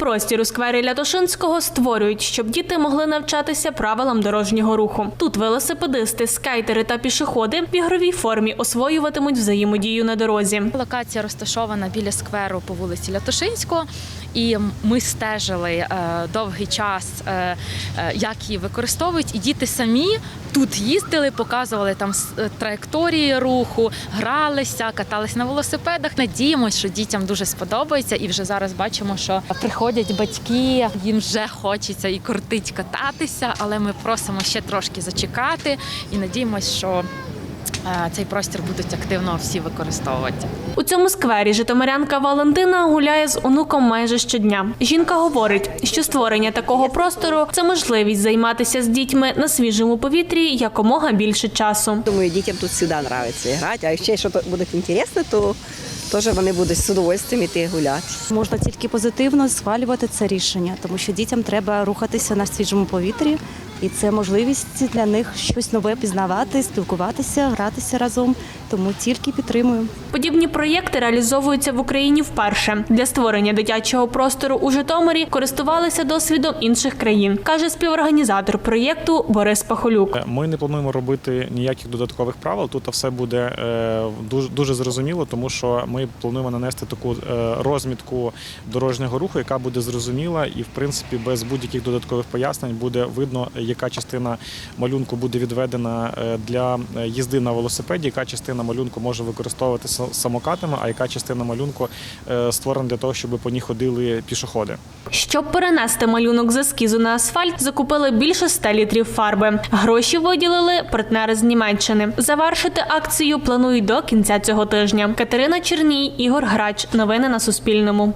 Простір у сквері Лятошинського створюють, щоб діти могли навчатися правилам дорожнього руху. Тут велосипедисти, скейтери та пішоходи в ігровій формі освоюватимуть взаємодію на дорозі. Локація розташована біля скверу по вулиці Лятошинського, і ми стежили е, довгий час, е, е, як її використовують. І діти самі тут їздили, показували там траєкторії руху, гралися, катались на велосипедах. Надіємось, що дітям дуже сподобається, і вже зараз бачимо, що приходять батьки, їм вже хочеться і кортить кататися, але ми просимо ще трошки зачекати і надіємось, що е, цей простір будуть активно всі використовувати. У цьому сквері житомирянка Валентина гуляє з онуком майже щодня. Жінка говорить, що створення такого простору це можливість займатися з дітьми на свіжому повітрі якомога більше часу. Думаю, дітям тут завжди подобається грати, а ще що буде інтересно, то теж вони будуть з удовольствием іти гуляти. Можна тільки позитивно схвалювати це рішення, тому що дітям треба рухатися на свіжому повітрі, і це можливість для них щось нове пізнавати, спілкуватися, гратися разом. Тому тільки підтримую. Подібні проєкти реалізовуються в Україні вперше. Для створення дитячого простору у Житомирі користувалися досвідом інших країн, каже співорганізатор проєкту Борис Пахолюк. Е, Ми не плануємо робити ніяких додаткових правил. Тут все буде е, дуже дуже зрозуміло, тому що ми плануємо нанести таку е, розмітку дорожнього руху, яка буде зрозуміла, і в принципі без будь-яких додаткових пояснень буде видно, яка частина малюнку буде відведена для їзди на велосипеді, яка частина малюнку може використовуватися самокатами, а яка частина малюнку е, створена для того, щоб по ній ходили пішоходи. Щоб перенести малюнок з ескізу на асфальт, закупили більше 100 літрів фарби. Гроші виділили партнери з Німеччини. Завершити акцію планують до кінця цього тижня. Катерина Черній, Ігор Грач. Новини на Суспільному.